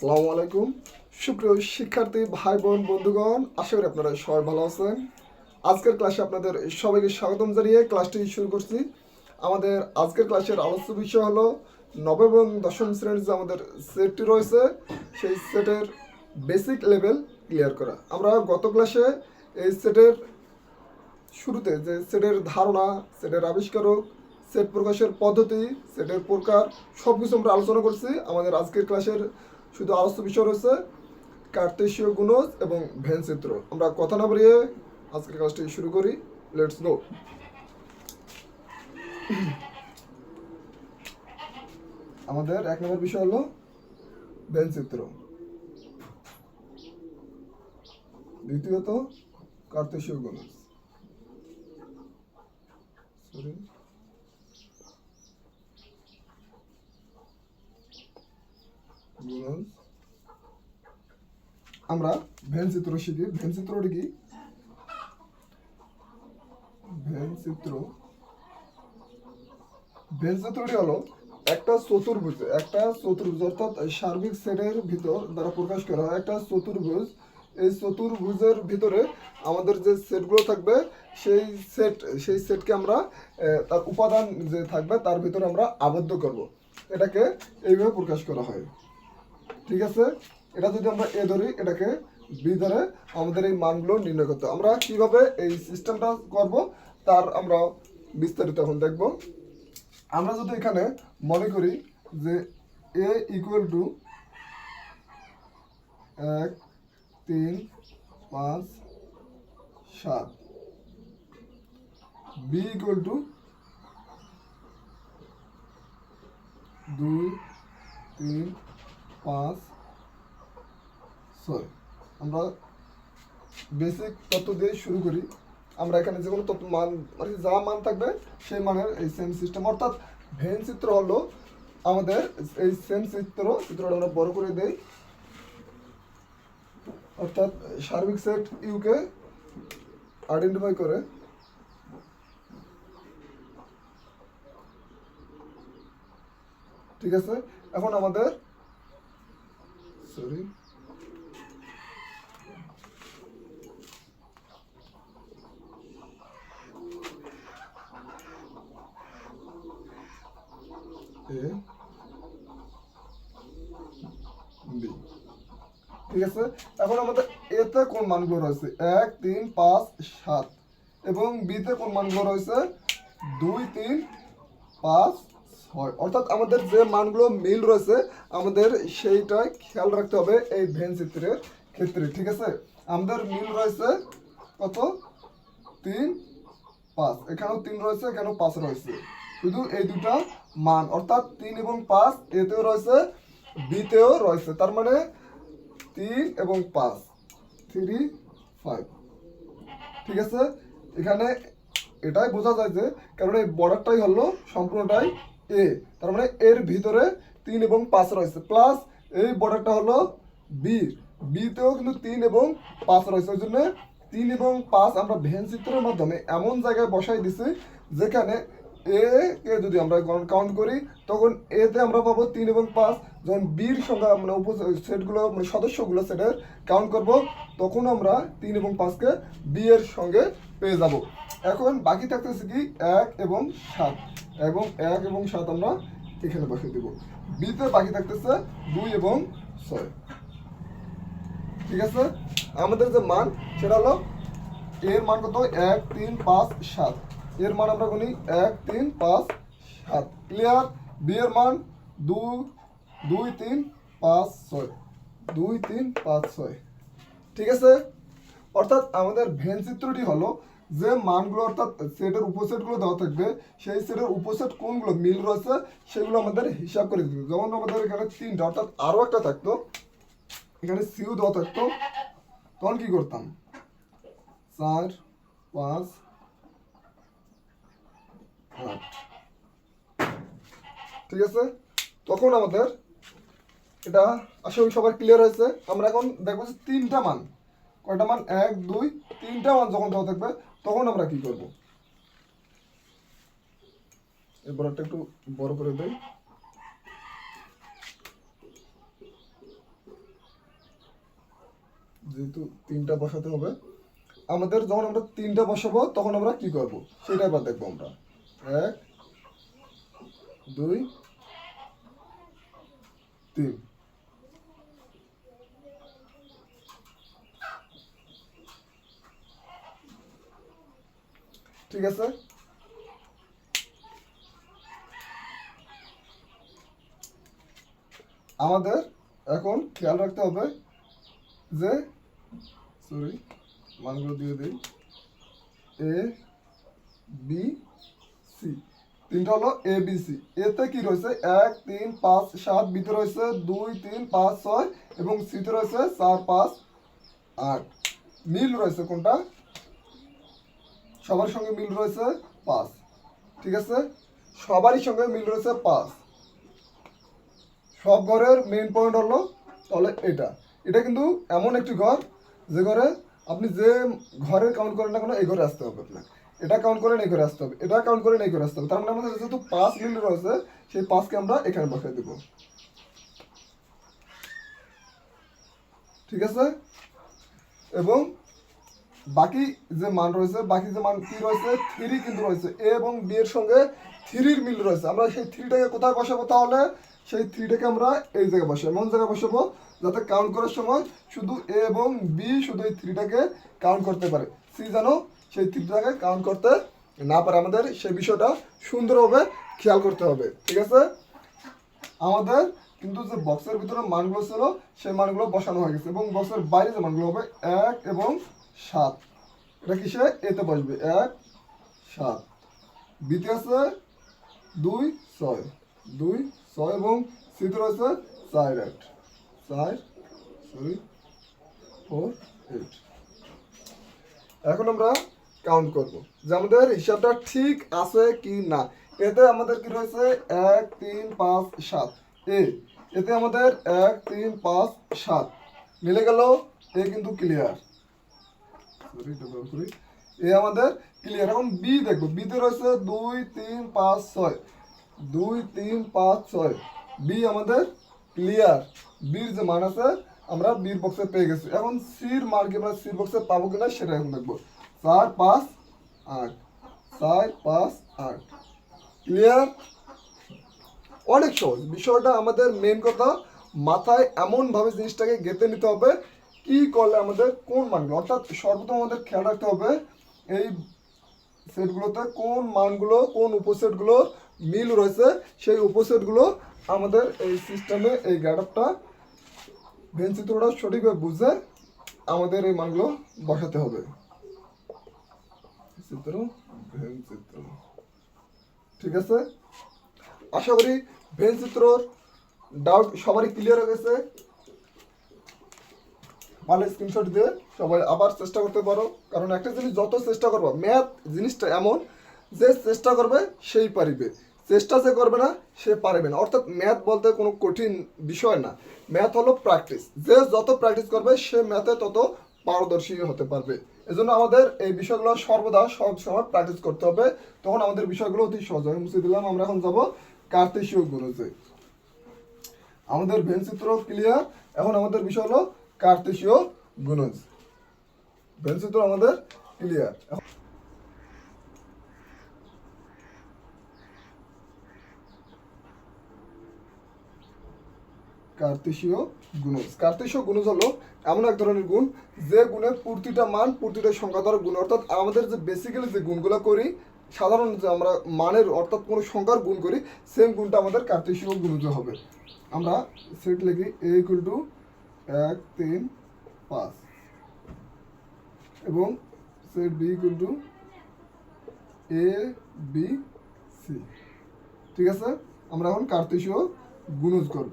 আসসালামু আলাইকুম। সুপ্রিয় শিক্ষার্থী ভাই বোন বন্ধুগণ, আশা করি আপনারা সবাই ভালো আছেন। আজকের ক্লাসে আপনাদের সবাইকে স্বাগতম জানিয়ে ক্লাসটি শুরু করছি। আমাদের আজকের ক্লাসের আলোচ্য বিষয় হলো নবম এবং দশম শ্রেণির যে আমাদের সেটটি রয়েছে, সেই সেটের বেসিক লেভেল ক্লিয়ার করা। আমরা গত ক্লাসে এই সেটের শুরুতে যে সেটের ধারণা, সেটের আবিষ্কারক, সেট প্রকাশের পদ্ধতি, সেটের প্রকার সব কিছু আমরা আলোচনা করছি। আমাদের আজকের ক্লাসের শুধু আলোচ্য বিষয় রয়েছে কার্তেশীয় গুণজ এবং ভেন চিত্র আমরা কথা না বাড়িয়ে আজকের ক্লাসটি শুরু করি। লেটস গো আমাদের এক নম্বর বিষয় হলো ভেন চিত্র দ্বিতীয়ত কার্তেশীয় গুণজ। সরি গুণজ আমরা ভেন চিত্র শিখি। ভেন চিত্রটি কি? ভেন চিত্র ভেন চিত্রটি হলো একটা চতুর্ভুজ একটা চতুর্ভুজ অর্থাৎ সার্বিক সেটের ভিতর দ্বারা প্রকাশ করা হয়। একটা চতুর্ভুজ, এই চতুর্ভুজের ভিতরে আমাদের যে সেটগুলো থাকবে, সেই সেট, সেই সেটকে আমরা তার উপাদান যে থাকবে, তার ভিতরে আমরা আবদ্ধ করব। এটাকে এইভাবে প্রকাশ করা হয়। ঠিক আছে? এটা যদি আমরা এ ধরি, এটাকে বি ধরে আমাদের এই মানগুলো নির্ণয় করতে আমরা কীভাবে এই সিস্টেমটা করব, তার আমরা বিস্তারিত এখন দেখব। আমরা যদি এখানে মনে করি যে এ ইকুয়াল টু এক, তিন, পাঁচ, সাত। বি ইকুয়াল টু দুই, তিন পাঁচ, ছয়। আমরা বেসিক তথ্য দিয়ে শুরু করি। আমরা এখানে যে কোনো তথ্য মান মানে যা মান থাকবে সেই মানের এই সেম সিস্টেম অর্থাৎ ভেন চিত্র হলো আমাদের এই সেম চিত্র, চিত্রটা আমরা বড় করে দেই। অর্থাৎ সার্বিক সেট ইউকে আইডেন্টিফাই করে। ঠিক আছে? এখন আমাদের সরি এ? বি। ঠিক আছে? এখন আমাদের এতে কোন মানগুলো রয়েছে? এক, তিন, পাঁচ, সাত। এবং বিতে কোন মানগুলো রয়েছে? দুই, তিন, পাঁচ ছয় অর্থাৎ আমাদের যে মানগুলো মিল রয়েছে, আমাদের সেইটাই খেয়াল রাখতে হবে এই ভেন চিত্রের ক্ষেত্রে, ঠিক আছে? আমাদের মিল রয়েছে কত? তিন, পাঁচ। এখানেও তিন রয়েছে, এখানেও পাঁচ রয়েছে। শুধু এই দুটা মান, অর্থাৎ তিন এবং পাঁচ, এতেও রয়েছে, বিতেও রয়েছে। তার মানে তিন এবং পাঁচ, থ্রি, ফাইভ। ঠিক আছে? এখানে এটাই বোঝা যায় যে, কারণ এই বর্ডারটাই হলো সম্পূর্ণটাই এ, তার মানে এর ভিতরে তিন এবং পাঁচ রয়েছে। প্লাস এই বর্ডারটা হলো বি বিতেও কিন্তু তিন এবং পাঁচ রয়েছে। ওই জন্য তিন এবং পাঁচ আমরা ভেন চিত্রের মাধ্যমে এমন জায়গায় বসাই দিছি, যেখানে এ কে যদি আমরা কাউন্ট করি, তখন এতে আমরা পাবো তিন এবং পাঁচ। যখন বির সংখ্যা মানে উপ সেটগুলো মানে সদস্যগুলো সেটের কাউন্ট করব, তখন আমরা তিন এবং পাঁচকে বি এর সঙ্গে পেয়ে যাব। এখন বাকি থাকতেছে কি? এক এবং সাত। এবং এক এবং সাত আমরা এখানে বসিয়ে দেব। বিতে বাকি থাকতেছে দুই এবং ছয়। ঠিক আছে? আমাদের যে মান, সেটা হলো এর মান কত? এক, তিন, পাঁচ, সাত। এর মান আমরা গুনি এক, তিন, পাঁচ, সাত। ক্লিয়ার বি এর মান দুই দুই, তিন, পাঁচ, ছয়। দুই, তিন, পাঁচ, ছয়। ঠিক আছে? অর্থাৎ আমাদের ভেন চিত্রটি হলো যে মানগুলো অর্থাৎ সেটের উপসেটগুলো দেওয়া থাকবে, সেই সেটের উপসেট কোনগুলো, মিল রয়েছে, সেগুলো আমাদের হিসাব করে দিতে যেমন আমাদের এখানে তিনটা, অর্থাৎ আরও একটা থাকতো, এখানে সিউ দেওয়া থাকতো, তখন কি করতাম? চার, পাঁচ, আট। ঠিক আছে? তখন আমাদের এটা করি সবার ক্লিয়ার হয়েছে। আমরা এখন দেখব যে তিনটা মান, কয়টা মান? এক, দুই, তিনটা মান যখন দেওয়া থাকবে তখন আমরা কি করব? এবার একটা একটু বড় করে দেই। যেহেতু তিনটা বসাতে হবে, আমাদের যখন আমরা তিনটা বসাবো, তখন আমরা কি করব? সেটা এবার দেখব আমরা। এক, দুই, তিন। ঠিক আছে? আমাদের এখন খেয়াল রাখতে হবে যে সরি মানগুলো দিয়ে দিই। এ বি সি তিনটা হলো এ বি সি এতে কি রয়েছে? এক, তিন, পাঁচ, সাত, বিতে রয়েছে দুই, তিন, পাঁচ, ছয় এবং সিতে রয়েছে চার, পাঁচ, আট। মিল রয়েছে কোনটা? সবার সঙ্গে মিল রয়েছে পাঁচ, ঠিক আছে? সবারই সঙ্গে মিল রয়েছে পাঁচ। সব ঘরের মেন পয়েন্ট হলো তাহলে এটা। এটা কিন্তু এমন একটি ঘর, যে ঘরে আপনি যে ঘরে কাউন্ট করেন না কোনো, এই ঘরে আসতে হবে আপনার এটা কাউন্ট করেন, এই ঘরে আসতে হবে। এটা কাউন্ট করেন, এই ঘরে আসতে হবে। তার মানে আমাদের যেহেতু পাঁচ মিল রয়েছে, সেই পাঁচকে আমরা এখানে বসাই দেবো। ঠিক আছে? এবং বাকি যে মান রয়েছে, বাকি যে মান কি রয়েছে থ্রি কিন্তু রয়েছে। এ এবং বি এর সঙ্গে থ্রির মিল রয়েছে। আমরা সেই থ্রিটাকে কোথায় বসাবো তাহলে? সেই থ্রিটাকে আমরা এই জায়গায় বসাবো, এমন জায়গায় বসাবো যাতে কাউন্ট করার সময় শুধু এ এবং বি শুধু এই থ্রিটাকে কাউন্ট করতে পারে। সি যেন সেই থ্রিটাকে কাউন্ট করতে না পারে। আমাদের সেই বিষয়টা সুন্দরভাবে খেয়াল করতে হবে, ঠিক আছে? আমাদের কিন্তু যে বক্সের ভিতরে মানগুলো ছিল, সেই মানগুলো বসানো হয়ে গেছে এবং বক্সের বাইরে যে মানগুলো হবে, এক এবং সাত। এটা কিসে এতে বসবে। এক, সাত। বিতে আছে দুই, ছয়। দুই, ছয় এবং সিতে রয়েছে চার, আট। চার সরি ফোর এইট এখন আমরা কাউন্ট করব যে আমাদের হিসাবটা ঠিক আছে কি না। এতে আমাদের কি রয়েছে? এক, তিন, পাঁচ, সাত। এ, এতে আমাদের এক, তিন, পাঁচ, সাত। মিলে গেল? এ কিন্তু ক্লিয়ার করি আমাদের ক্লিয়ার এখন বি দেখব। বিতে রয়েছে দুই, তিন, পাঁচ, ছয়। দুই, তিন, পাঁচ, ছয়। বি আমাদের ক্লিয়ার বির যে মান আছে, আমরা বির বক্সে পেয়ে গেছি। এখন সির মান কি আমরা সির বক্সে পাবো কিনা সেটা এখন দেখব। চার, পাঁচ, আট। চার, পাঁচ, আট। ক্লিয়ার অনেক সহজ। বিষয়টা আমাদের মেন কথা, মাথায় এমনভাবে জিনিসটাকে গেঁথে নিতে হবে কি করলে আমাদের, কোন মানগুলো? অর্থাৎ সর্বপ্রথম আমাদের খেয়াল রাখতে হবে এই সেটগুলোতে কোন মানগুলো, কোন উপসেটগুলো মিল রয়েছে, সেই উপসেটগুলো আমাদের এই সিস্টেমে এই গ্যাডাপটা ভেন চিত্রটা সঠিকভাবে বুঝে আমাদের এই মানগুলো বসাতে হবে। চিত্র ঠিক আছে? আশা করি ভেন চিত্রর ডাউট সবারই ক্লিয়ার হয়ে গেছে। ভালো স্ক্রিনশট দিয়ে সবাই আবার চেষ্টা করতে পারো। কারণ একটা জিনিস যত চেষ্টা করব ম্যাথ জিনিসটা এমন যে চেষ্টা করবে সেই পারিবে। চেষ্টা যে করবে না, সে পারবে না। অর্থাৎ ম্যাথ বলতে কোনো কঠিন বিষয় না। ম্যাথ হলো প্র্যাকটিস যে যত প্র্যাকটিস করবে, সে ম্যাথে তত পারদর্শী হতে পারবে। এজন্য আমাদের এই বিষয়গুলো সর্বদা সব সময় প্র্যাকটিস করতে হবে। তখন আমাদের বিষয়গুলো অতি সহজ হবে মুছে দিলাম, আমরা এখন যাব কার্তেশীয় গুণজে আমাদের ভেন চিত্র ক্লিয়ার এখন আমাদের বিষয় হলো কার্তেশীয় গুণজ। ভেন চিত্র আমাদের ক্লিয়ার কার্তেশীয় গুণজ। কার্তেশীয় গুণজ হলো এমন এক ধরনের গুণ, যে গুণের প্রতিটা মান, প্রতিটা সংখ্যা দ্বারা গুণ। অর্থাৎ আমাদের যে বেসিক্যালি যে গুণগুলো করি সাধারণ যে আমরা মানের অর্থাৎ কোনো সংখ্যার গুণ করি সেম গুণটা আমাদের কার্তেশীয় গুণজ হবে। আমরা সেট লিখি এ ইকুয়াল টু এক, তিন, পাঁচ। এবং set B equal to A B C ঠিক আছে? আমরা এখন কার্তেশীয় গুণজ করব।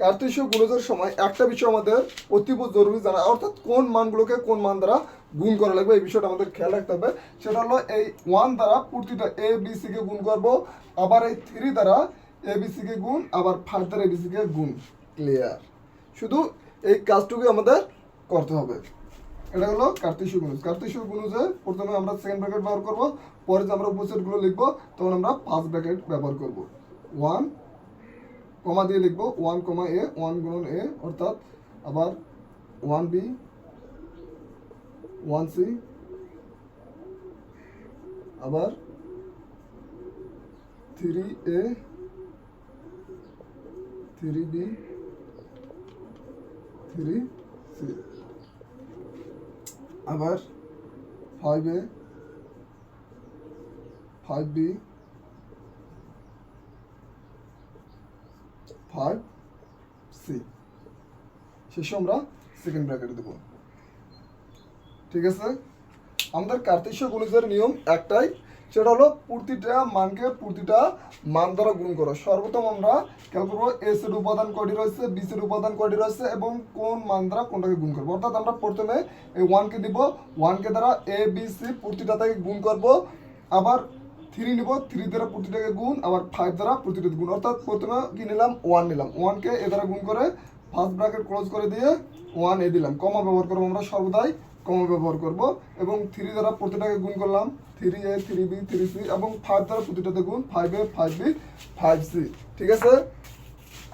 কার্তেশীয় গুণজের সময় একটা বিষয় আমাদের অতীব জরুরি জানা, অর্থাৎ কোন মানগুলোকে কোন মান দ্বারা গুণ করা লাগবে এই বিষয়টা আমাদের খেয়াল রাখতে হবে। সেটা হলো এই ওয়ান দ্বারা প্রতিটা এ বি সি কে গুণ করব, আবার এই থ্রি দ্বারা এ বি সি কে গুণ, আবার ফার্দার এ বি সি কে গুণ। ক্লিয়ার শুধু এই কাজটুকু আমাদের করতে হবে। এটা হলো কার্তেশীয় গুণজ কার্তেশীয় গুণজে প্রথমে আমরা সেকেন্ড ব্র্যাকেট ব্যবহার করব, পরে যে আমরা উপসেটগুলো লিখব, তখন আমরা ফার্স্ট ব্র্যাকেট ব্যবহার করব। ওয়ান কমা দিয়ে লিখব ওয়ান কমা এ ওয়ান গুণন এ অর্থাৎ আবার ওয়ান বি ওয়ান সি আবার three A three B three, C. আবার five A five B five C শেষে আমরা সেকেন্ড ব্র্যাকেট দেবো। ঠিক আছে? আমাদের কার্তেশীয় গুণিজের নিয়ম একটাই সেটা হলো প্রতিটা মানকে প্রতিটা মান দ্বারা গুণ করো। সর্বপ্রথম আমরা খেয়াল করব এস এর উপাদান কয়টি রয়েছে বিস এর উপাদান কয়টি রয়েছে এবং কোন মান দ্বারা কোনটাকে গুণ করব। অর্থাৎ আমরা প্রথমে এই ওয়ানকে দিব ওয়ানকে দ্বারা এ বি সি প্রতিটাকে গুণ করব। আবার থ্রি নিব থ্রি দ্বারা প্রতিটাকে গুণ, আবার ফাইভ দ্বারা প্রতিটা গুণ। অর্থাৎ প্রথমে কি নিলাম? ওয়ান নিলাম। ওয়ানকে এ দ্বারা গুণ করে ফার্স্ট ব্র্যাকেট ক্লোজ করে দিয়ে ওয়ান এ দিলাম। কমা ব্যবহার করব আমরা সর্বদাই কমা ব্যবহার করব এবং থ্রি দ্বারা প্রতিটাকে গুণ করলাম। Three A three B three C এবং ফাইভ দ্বারা প্রতিটাতে গুণ five A five B five C ঠিক আছে?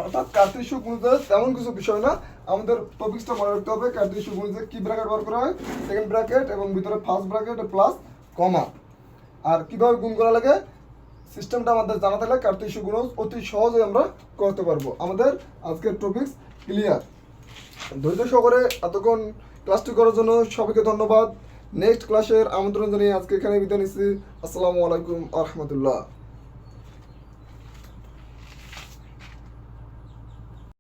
অর্থাৎ কার্তিক গুণিতে তেমন কিছু বিষয় না। আমাদের টপিক্সটা মনে রাখতে হবে। কার্তিক গুণিতে কি ব্র্যাকেট ব্যবহার করা হয়? সেকেন্ড ব্র্যাকেট এবং ভিতরে ফার্স্ট ব্র্যাকেট প্লাস কমা আর কীভাবে গুণ করা লাগে? সিস্টেমটা আমাদের জানা থাকলে কার্তিক গুণ অতি সহজে আমরা করতে পারব। আমাদের আজকের টপিক্স ক্লিয়ার ধৈর্য সহকারে এতক্ষণ ক্লাসটি করার জন্য সবাইকে ধন্যবাদ। নেক্সট ক্লাসের আমন্ত্রণ জানিয়ে আজকে এখানে বিদায় নিচ্ছি। আসসালামু আলাইকুম আহমতুল্লাহ